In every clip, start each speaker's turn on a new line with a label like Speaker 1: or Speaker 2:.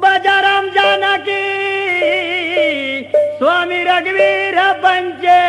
Speaker 1: बजाराम जानकी स्वामी रघुवीर पंचे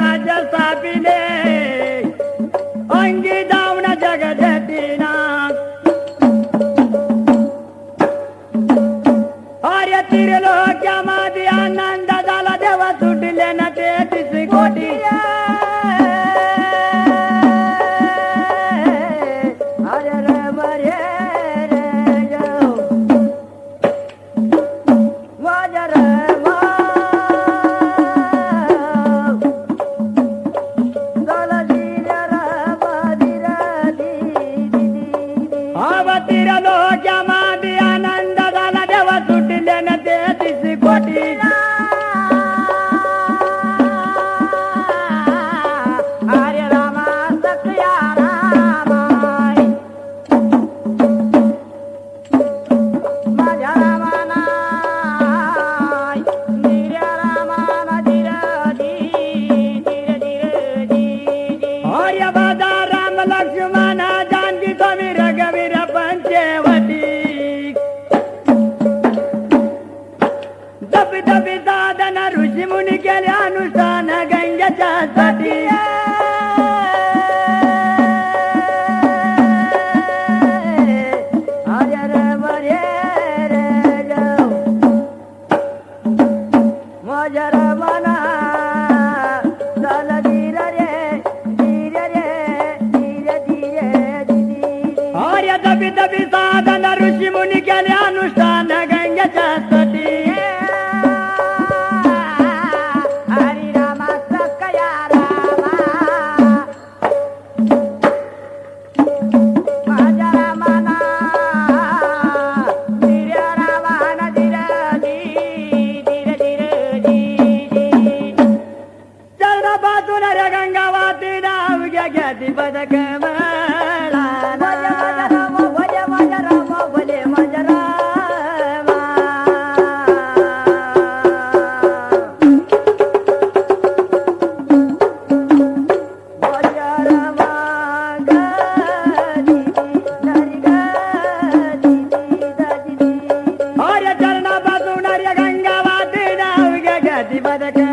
Speaker 1: raja sabile tirando que a madre ananda कौटुंबिक दादन ऋषी मुनी केले अनुष्ठान गंगेच्या साठी. Para que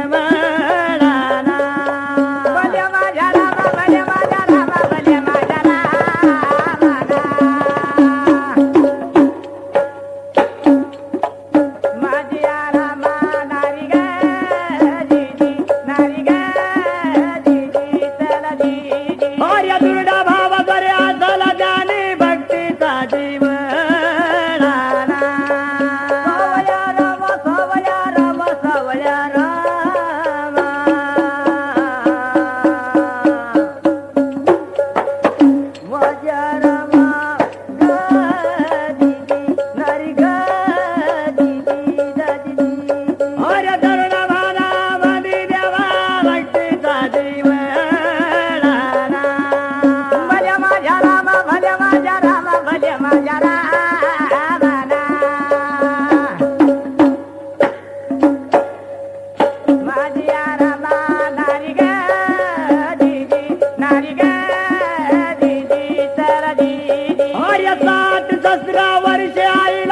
Speaker 2: आर्य
Speaker 1: सात दसरा वर्ष आईला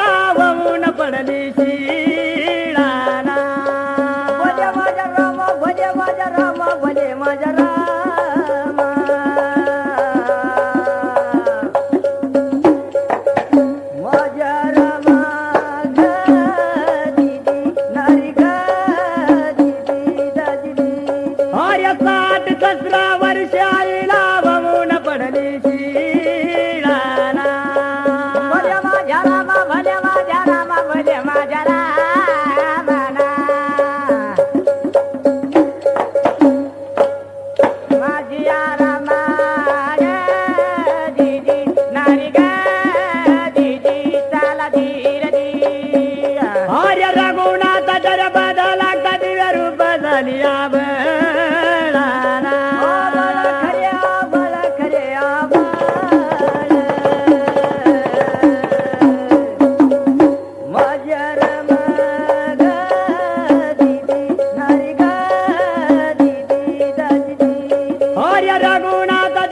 Speaker 1: ರಘುನಾಥ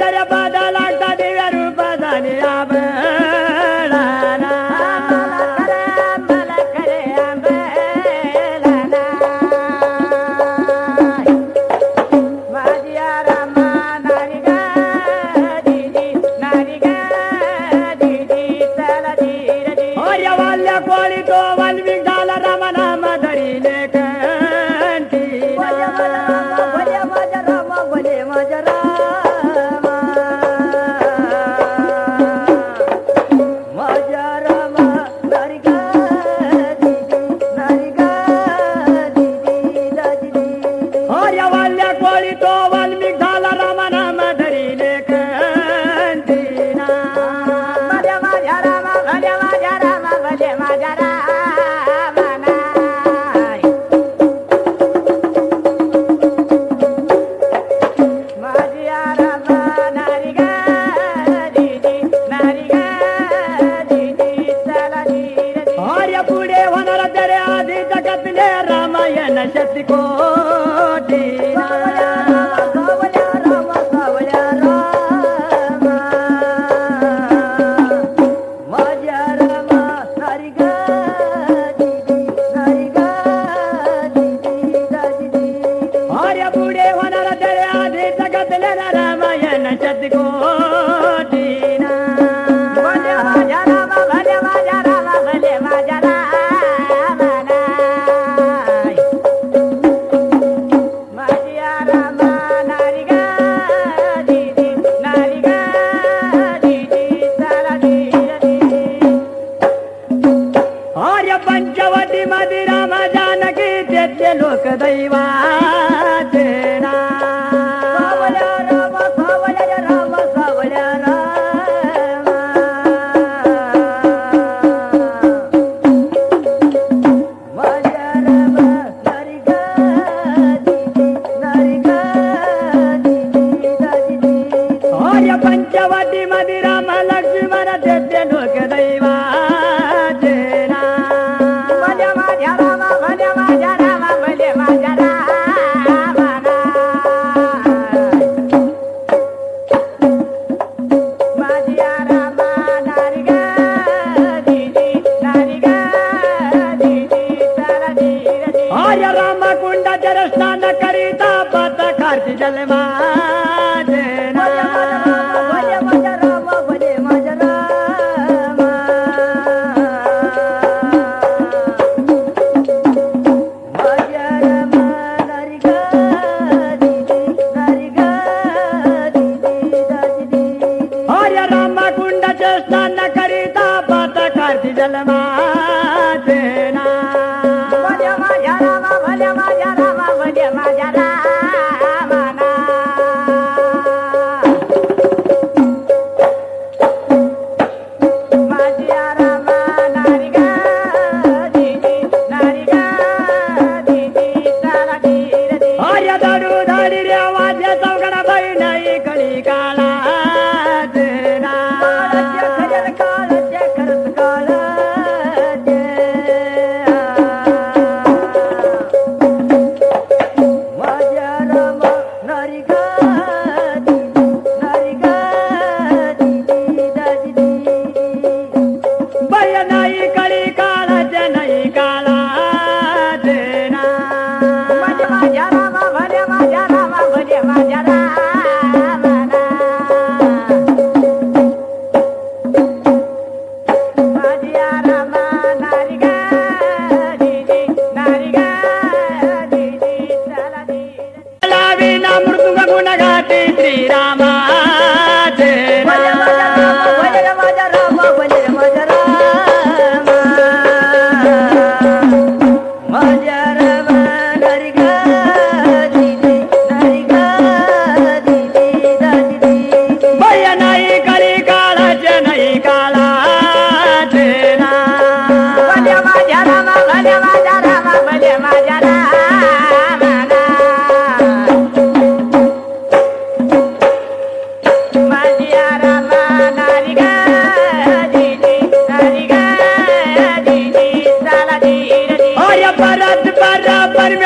Speaker 1: యమునగాటి శ్రీరామా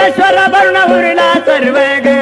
Speaker 1: ಚಂದ್ರೇಶ್ವರ ಬರುಣ ಊರಿನ ಸರ್ವೇಗೆ.